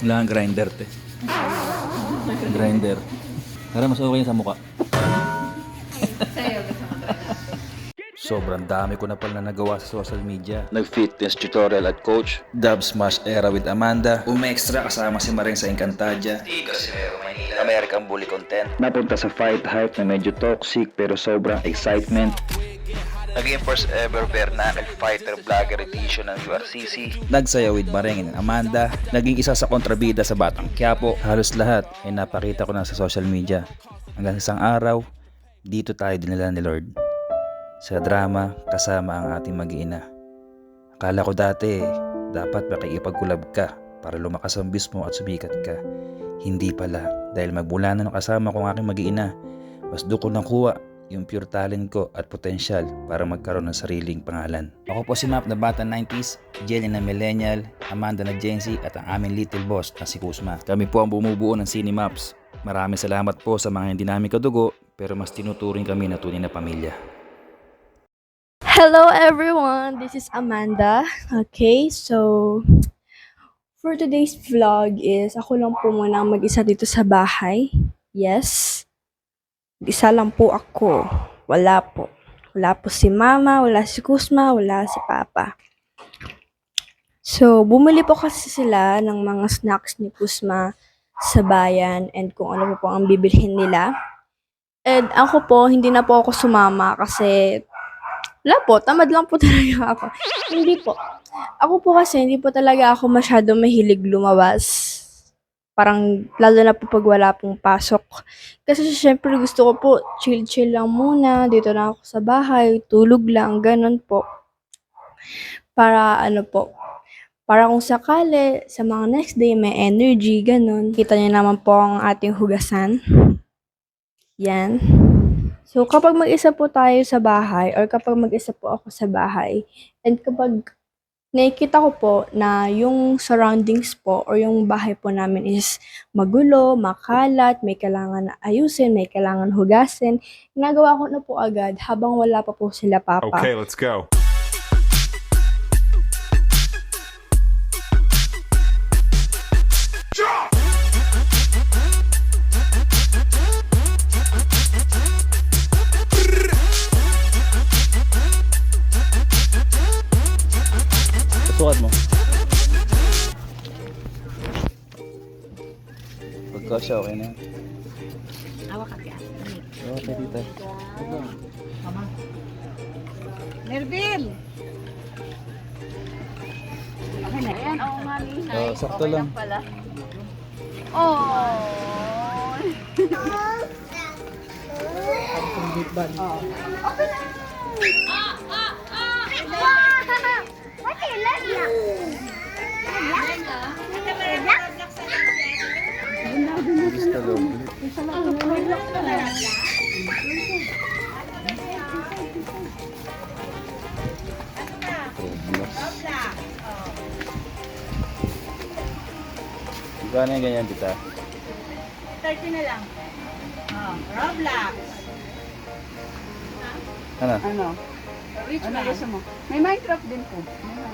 Wala kang grinder, te. grinder. Para mas okay sa mukha. Sobrang dami ko na pala nagawa sa social media. Nag-fitness tutorial at coach. Dub Smash Era with Amanda. Umextra kasama si Maring sa Encantadia. American Bully content. Napunta sa fight hype na medyo toxic pero sobrang excitement. Naging first ever Bernacle Fighter Vlogger Edition ng URCC. Nagsayaw with Maring and Amanda. Naging isa sa kontrabida sa Batang Quiapo. Halos lahat ay napakita ko na sa social media. Hanggang isang araw, dito tayo dinala ni Lord. Sa drama, kasama ang ating mag-iina. Akala ko dati, dapat makikipagkulab ka para lumakas ang bis mo at sumikat ka. Hindi pala, dahil magmula na ng kasama ko ang aking mag-iina, mas doon ko nakuha yung pure talent ko at potensyal para magkaroon ng sariling pangalan. Ako po si Map na bata 90s, Jenny na millennial, Amanda na Gen Z at ang aming little boss na si Kusma. Kami po ang bumubuo ng Cinemaps. Maraming salamat po sa mga hindi namin kadugo pero mas tinuturing kami na tunay na pamilya. Hello everyone, this is Amanda. Okay, so for today's vlog is ako lang po muna ang mag-isa dito sa bahay. Yes. Isa lang po ako. Wala po. Wala po si mama, wala si Kusma, wala si papa. So, bumili po kasi sila ng mga snacks ni Kusma sa bayan and kung ano po po ang bibilhin nila. And ako po, hindi na po ako sumama kasi wala po, tamad lang po talaga ako. hindi po. Ako po kasi, hindi po talaga ako masyado mahilig lumabas. Parang, lalo na po pag wala pong pasok. Kasi syempre gusto ko po, chill-chill lang muna, dito na ako sa bahay, tulog lang, ganun po. Para ano po, para kung sakali, sa mga next day, may energy, ganun. Kita niyo naman po ang ating hugasan. Yan. So, kapag mag-isa po tayo sa bahay or kapag mag-isa po ako sa bahay and kapag nakikita ko po na yung surroundings po or yung bahay po namin is magulo, makalat, may kailangan na ayusin, may kailangan hugasin, ginagawa ko na po agad habang wala pa po sila papa. Okay, let's go. Siya, okay na. Hawak ka kaya. Okay, tita. Nervil! Okay na yan. Oo, mami. Oh, sakto lang. pala. Oh! Okay na. Basta loob. Roblox. Gano'n yung ganyan, tita? 30 na lang. Oh, Roblox. Ano? Ano? Which Ano gusto mo? May Minecraft din po.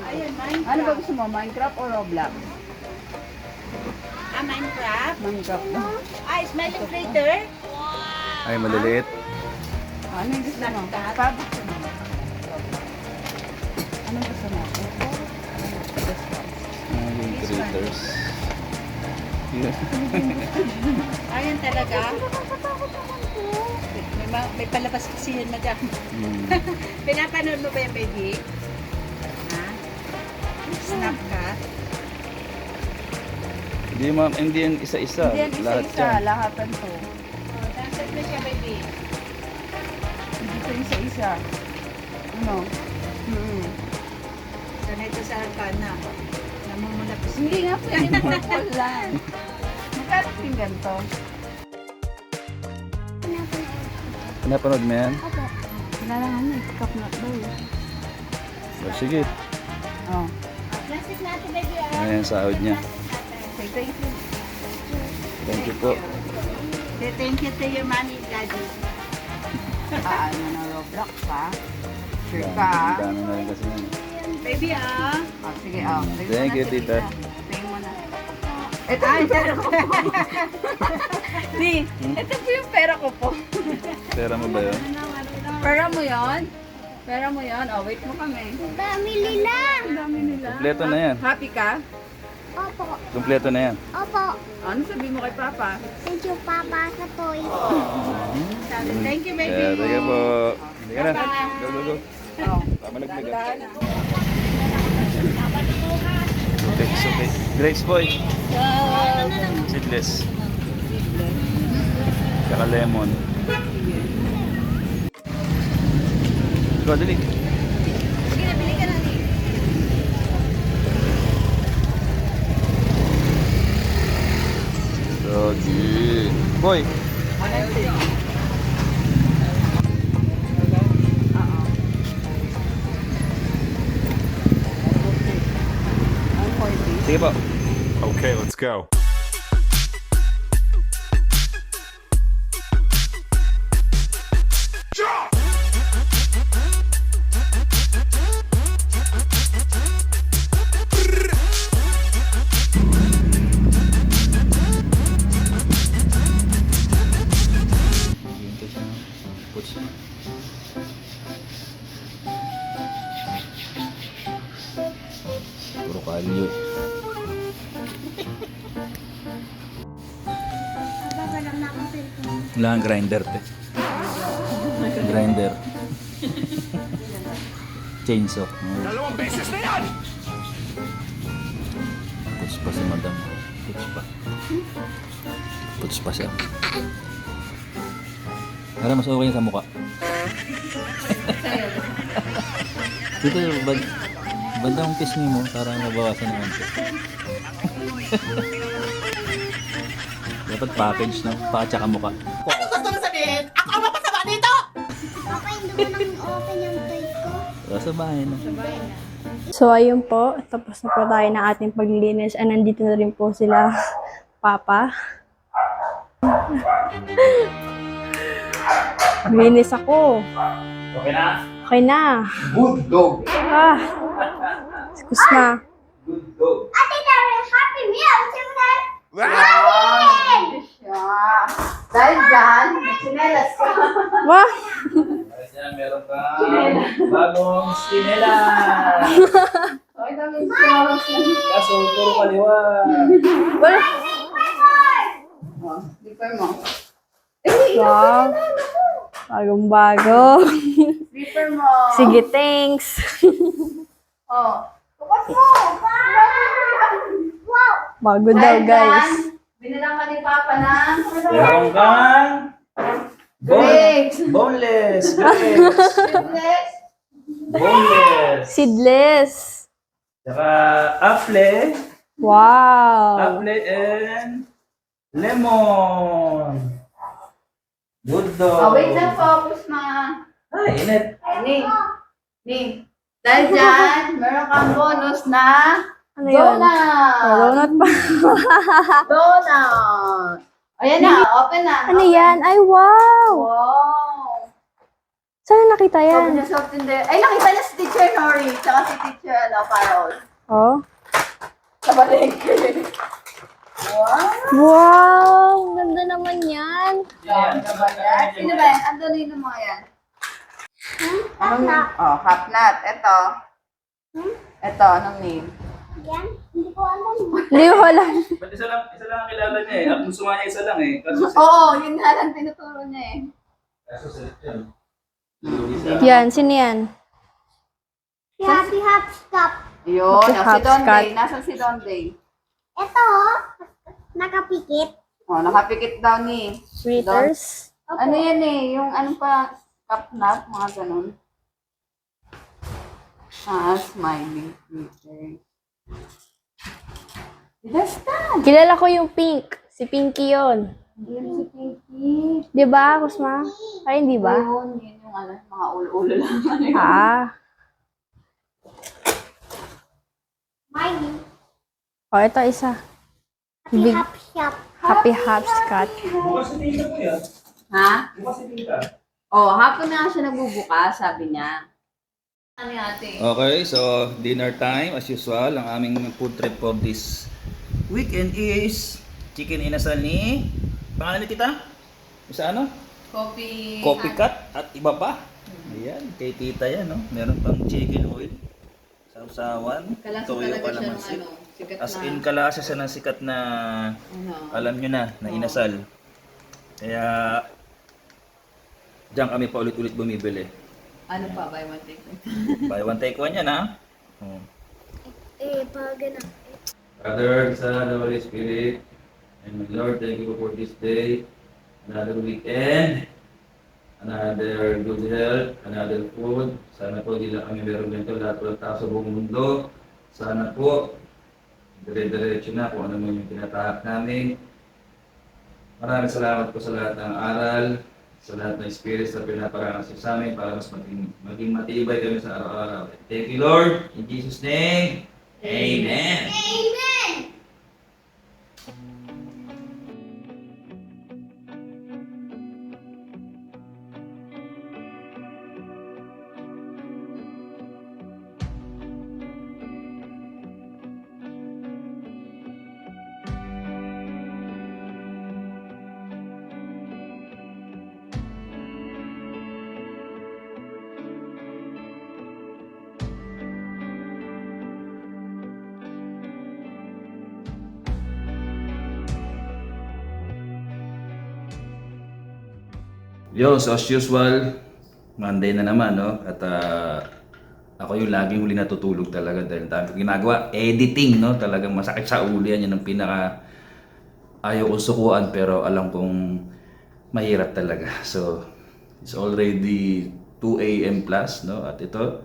Ayun, Minecraft. Ano ba gusto mo? Minecraft o Roblox? Ah, Minecraft. Minecraft. Ah, Smiling Crater. Ay, maliliit. Ah, Ano yung gusto mo? Snapchat. Pa gusto mo? Ano gusto mo? Ay, yung creators. Ayun talaga. May, ma- may palabas kasi yun, madam. Hmm. Pinapanood mo ba yan, baby? Ha? Snapchat? Hindi ma'am, hindi yan isa-isa. Hindi yan Lahat isa-isa. yan. Lahatan to. Oh, translate ka, baby. Hindi to isa-isa. Ano? Hmm. Ganito sa kana. Namumula po siya. Hindi nga po. Wala. Magkano din ganito? Pinapanood mo yan? Kailangan na. Cup na daw. Oh, sige. Oh. Plastic natin, baby. Ayan sahod niya. Say thank you. Thank you po. Say thank you to your mommy, daddy. Ah, ano na Roblox pa? Sure ka? Dami na rin kasi yan. Baby, ah. Ah, sige, ah. Thank you, tita. Tingin mo na. Ito yung pera ko po. Ni, ito po yung pera ko po. Pera mo ba yun? Pera mo yon? Pera mo yon? Oh, wait mo kami. Dami nila. Dami nila. Kompleto na yan. Happy ka? Opo. Kompleto na yan. Opo. Ano sabi mo kay Papa? Thank you, Papa, sa toy. Sabi, thank you, baby. Kaya, sige po. Hindi ka na. Go, go, go. Oh, Tama naglag. dahan. Okay, it's okay. Grapes boy. Seedless. Tsaka lemon. Go, dali. So, good. Boy, sige po. Okay, let's go. Puro kalyo. Wala kang grinder, te. Grinder. Chainsaw. Dalawang beses na yan! Puts pa si madam. Puts pa. Puts pa siya. Para mas okay sa mukha. Dito, bad, bandang pisngi mo para mabawasan naman siya. Dapat package na, pakatsa ka mukha. Papa, hindi mo nang open yung toy ko. Sa bahay na. So, ayun po. Tapos na po tayo ng ating paglilinis. And nandito na rin po sila, Papa. Linis ako. Okay na? Okay na. Good dog. Ah. Excuse ma. Good dog. Ate, is Happy Meal. Siyempre, Dahil dyan, sinelas ka. Wah! Ayan, meron kang bagong skinela. Ay, dami sinelas ka. Kaso, puro kaliwa. Wala. Oh, slipper mo. Wow. Bagong bago. Sige, thanks. Oh. Bago daw, guys. Binilang ka ni Papa ng Meron kang grapes. boneless. Grapes. Seedless. Boneless. Seedless. Saka apple. Wow. Apple and lemon. Good dog. Oh, wait lang focus ma. Ay, init. Ni. Ni. Dahil dyan, meron kang bonus na Ano yun? donut. Oh, donut pa. Donut. Ayan na, open na. ano Open. yan? Ay, wow. Wow. Saan nakita Sabi yan? niya sa Tinder. Ay, nakita niya si Teacher Nori. Tsaka si Teacher, ano, Carol. Oh. Sa wow. Wow. Ganda naman yan. Ano ba yan? Sino ba yan? Ano na yung mga yan? Anong name? Oh, half nut. Ito. Ito, anong name? Yan. Hindi ko alam. Hindi ko alam. Ba't isa lang, isa lang ang kilala niya eh. Ang gusto nga niya isa lang eh. Oo, yun nga lang tinuturo niya eh. Kaso sa... Yan, sino yan? Si Happy Hopscotch. Yun, oh, si. Donday. Nasaan si Donday? Ito, oh. Nakapikit. Oh, nakapikit daw ni. Fritters. Ano yan eh, yung ano pa, cup nut, mga ganun. Ah, smiling Twitter. Basta! Kilala ko yung pink. Si Pinky yon. Yun si Pinky. Di ba, Kusma? Ay, hindi ba? Yun, yun yung ano, mga ulo-ulo lang. Ano yun? Ah. Miley. Oh, ito isa. Happy Big- Hop Shop. Happy Hopscotch. Bukas na tingin mo yan. Ha? Bukas na ka. Oh, hapon na nga siya nagbubukas, sabi niya. Ano yung ate? Okay, so dinner time as usual. Ang aming food trip for this weekend is chicken inasal ni pangalan ni tita? Sa ano? Coffee. Copycat at iba pa. Ayan, kay tita yan, no? Meron pang chicken oil. Sausawan. Kalasa toyo talaga siya ng kalamansi. ano. Sikat As na. in, kalasa siya ng sikat na, ano. alam nyo na, na inasal. Kaya, diyan kami pa ulit-ulit bumibili. Ano pa, buy one take one. Buy one, take one yan, ha? Oh. Eh, pag ano. Father, Son, and Holy Spirit, and my Lord, thank you for this day, another weekend, another good health, another food. Sana po di lang kami meron ganito lahat ng tao sa buong mundo. Sana po, dire-diretso na kung ano man yung tinatahak namin. Maraming salamat po sa lahat ng aral, sa lahat ng spirits na pinaparangas niyo sa amin para mas maging, maging matibay kami sa araw-araw. Thank you, Lord. In Jesus' name, Amen. Yo, so as usual, Monday na naman, no? At ah, ako yung laging huli natutulog talaga dahil dami ginagawa. Editing, no? Talagang masakit sa ulo yan. Yan ang pinaka ayaw kong sukuan pero alam kong mahirap talaga. So, it's already 2 a.m. plus, no? At ito,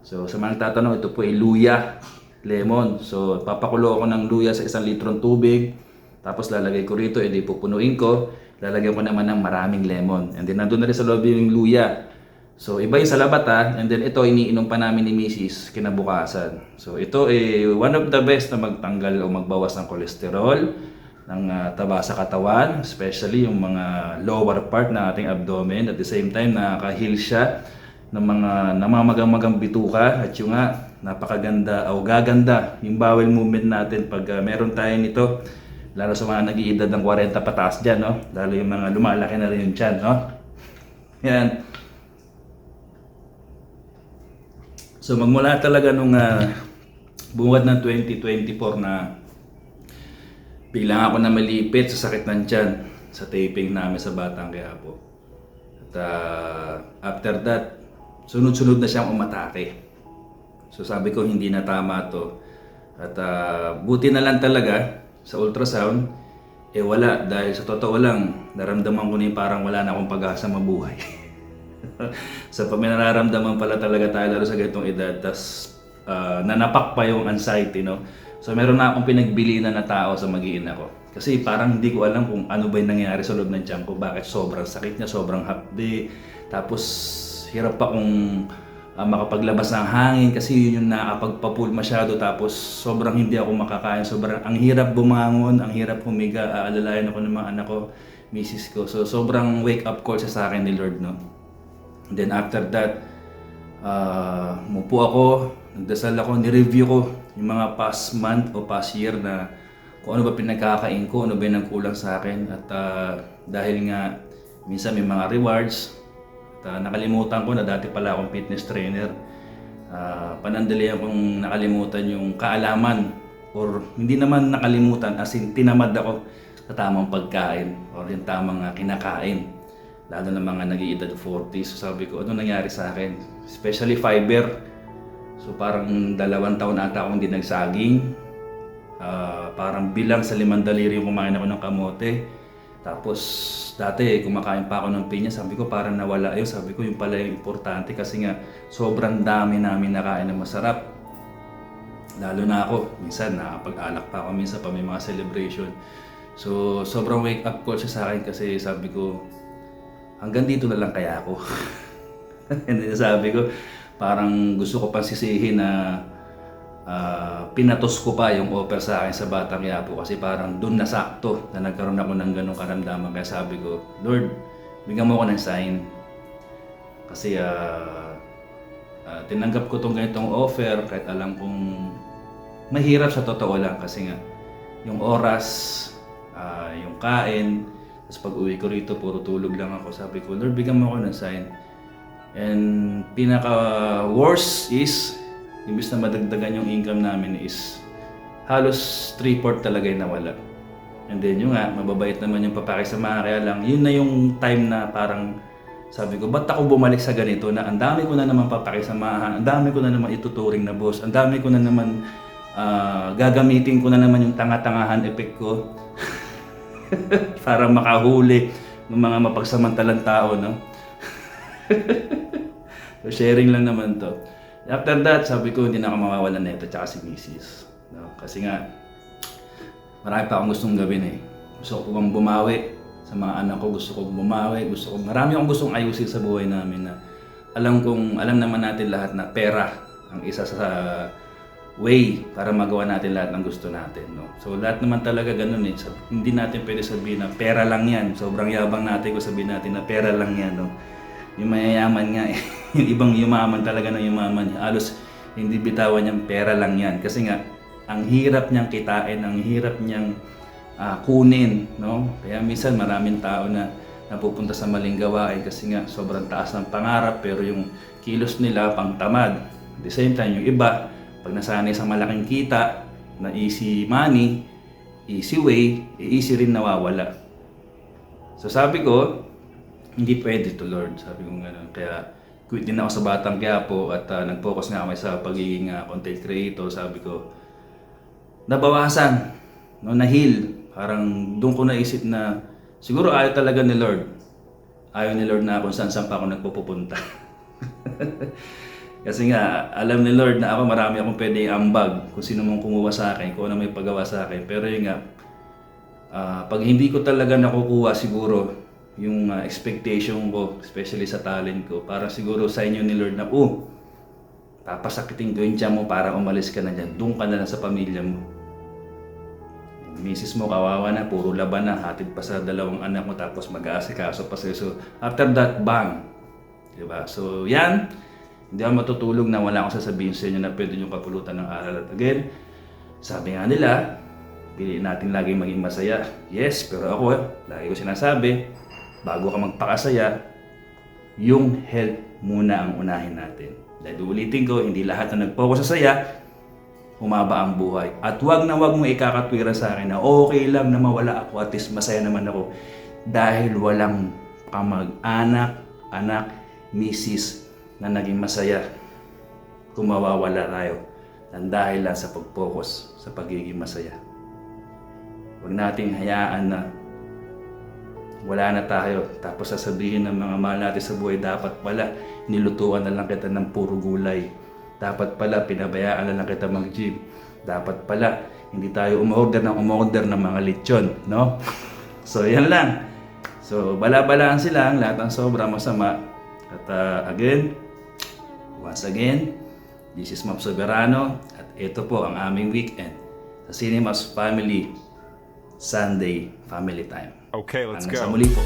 so sa mga tatanong, ito po ay luya, lemon. So, papakulo ako ng luya sa isang litrong tubig. Tapos lalagay ko rito, edi pupunuin ko. Lalagyan ko naman ng maraming lemon. And then nandun na rin sa loob yung luya. So iba yung sa labata. And then ito iniinom pa namin ni Mrs. kinabukasan. So ito ay one of the best na magtanggal o magbawas ng kolesterol, ng ah, taba sa katawan, especially yung mga lower part ng ating abdomen. At the same time, nakaka-heal siya ng mga namamagang-magang bituka at yung nga napakaganda o gaganda yung bowel movement natin pag ah, meron tayo nito lalo sa mga nag-iedad ng 40 pataas dyan, no? Lalo yung mga lumalaki na rin yung tiyan, no? Yan. So magmula talaga nung uh, bungad ng 2024 na biglang ako na malipit sa sakit ng tiyan sa taping namin sa Batang Quiapo. At ah, after that, sunod-sunod na siyang umatake. So sabi ko hindi na tama to. At ah, buti na lang talaga sa ultrasound, eh wala dahil sa totoo lang, naramdaman ko na parang wala na akong pag-asa mabuhay. sa so, may nararamdaman pala talaga tayo lalo sa ganitong edad, tas ah, nanapak pa yung anxiety, no? So meron na akong pinagbilinan na tao sa magiin ako. Kasi parang hindi ko alam kung ano ba yung nangyari sa loob ng tiyan ko, bakit sobrang sakit niya, sobrang hapdi, tapos hirap pa kung ah, makapaglabas ng hangin kasi yun yung nakapagpapul masyado tapos sobrang hindi ako makakain. Sobrang ang hirap bumangon ang hirap humiga. Aalalayan ako ng mga anak ko misis ko. So sobrang wake up call sa akin ni Lord no? And then after that ah mupo ako nagdasal ako ni-review ko yung mga past month o past year na kung ano ba pinagkakain ko, ano ba yung nagkulang sa akin. At ah, dahil nga minsan may mga rewards at ah, nakalimutan ko na dati pala akong fitness trainer. Ah, panandalihan kong nakalimutan yung kaalaman or hindi naman nakalimutan as in tinamad ako sa tamang pagkain or yung tamang ah, kinakain. Lalo na mga nag-iedad 40. So sabi ko, ano nangyari sa akin? Especially fiber. So parang dalawang taon ata akong hindi nagsaging. Ah, parang bilang sa limang daliri yung kumain ako ng kamote. Tapos dati kumakain pa ako ng pinya, sabi ko parang nawala yun. Sabi ko yung pala yung importante kasi nga sobrang dami namin nakain na masarap. Lalo na ako, minsan nakapag-alak pa ako minsan pa may mga celebration. So sobrang wake up call siya sa akin kasi sabi ko hanggang dito na lang kaya ako. And then sabi ko parang gusto ko pang sisihin na ah, pinatos ko pa yung offer sa akin sa Batang Yapo kasi parang doon nasakto na nagkaroon ako ng ganong karamdaman. Kaya sabi ko, Lord, bigyan mo ako ng sign. Kasi ah, ah, tinanggap ko tong ganitong offer kahit alam kong mahirap sa totoo lang kasi nga yung oras, ah, yung kain. Tapos pag uwi ko rito, puro tulog lang ako. Sabi ko, Lord, bigyan mo ako ng sign. And pinaka worst is, imbis na madagdagan yung income namin is halos 3-4 talaga yung nawala. And then yung nga, mababait naman yung papakisama. Kaya lang, yun na yung time na parang sabi ko, ba't ako bumalik sa ganito na ang dami ko na naman papakisamahan, ang dami ko na naman ituturing na boss, ang dami ko na naman ah, gagamitin ko na naman yung tanga-tangahan effect ko para makahuli ng mga mapagsamantalang tao, no? so sharing lang naman to. After that, sabi ko, hindi na ako mawawalan na ito, tsaka si Mrs. No? Kasi nga, marami pa akong gustong gawin eh. Gusto ko pang bumawi sa mga anak ko, gusto ko bumawi, gusto ko, marami akong gustong ayusin sa buhay namin na alam kong, alam naman natin lahat na pera ang isa sa way para magawa natin lahat ng gusto natin. No? So lahat naman talaga ganun eh. Sab- hindi natin pwede sabihin na pera lang yan. Sobrang yabang natin kung sabihin natin na pera lang yan. No? Yung mayayaman nga eh. yung ibang yumaman talaga ng yumaman. Halos hindi bitawan niyang pera lang yan. Kasi nga, ang hirap niyang kitain, ang hirap niyang ah, kunin, no? Kaya minsan maraming tao na napupunta sa maling gawain kasi nga sobrang taas ng pangarap pero yung kilos nila pang tamad. At the same time, yung iba, pag nasanay sa malaking kita, na easy money, easy way, eh, easy rin nawawala. So sabi ko, hindi pwede to Lord. Sabi ko gano'n. Kaya quit din ako sa Batang Quiapo at ah, nag-focus nga kami sa pagiging ah, content creator. Sabi ko, nabawasan, no, nahil. Parang doon ko naisip na siguro ayaw talaga ni Lord. Ayaw ni Lord na kung saan saan pa ako nagpupunta. Kasi nga, alam ni Lord na ako marami akong pwede ambag kung sino mong kumuha sa akin, kung ano may pagawa sa akin. Pero yun nga, ah, pag hindi ko talaga nakukuha siguro yung ah, expectation ko, especially sa talent ko, para siguro sa inyo ni Lord na, oh, papasakitin ko yung tiyan mo para umalis ka na dyan. Doon ka na lang sa pamilya mo. Misis mo kawawa na, puro laban na, hatid pa sa dalawang anak mo tapos mag-aasikaso pa sa'yo. So, after that, bang! Diba? So, yan. Hindi ako matutulog na wala akong sasabihin sa inyo na pwede nyo kapulutan ng aral. At again, sabi nga nila, piliin natin lagi maging masaya. Yes, pero ako, lagi ko sinasabi, bago ka magpakasaya, yung health muna ang unahin natin. Dahil ulitin ko, hindi lahat na nag-focus sa saya, humaba ang buhay. At wag na wag mo ikakatwira sa akin na okay lang na mawala ako at least masaya naman ako dahil walang kamag-anak, anak, misis na naging masaya kung mawawala tayo ng dahil lang sa pag-focus sa pagiging masaya. Huwag nating hayaan na wala na tayo. Tapos sasabihin ng mga mahal natin sa buhay, dapat pala nilutuan na lang kita ng puro gulay. Dapat pala pinabayaan na lang kita mag-gym. Dapat pala hindi tayo umorder ng umorder ng mga lechon, no? So yan lang. So bala-balaan sila ang lahat ng sobra masama. At ah, again, once again, this is Map Soberano at ito po ang aming weekend sa Cinemas Family Sunday Family Time. Okay, let's Hanggang sa go. muli po.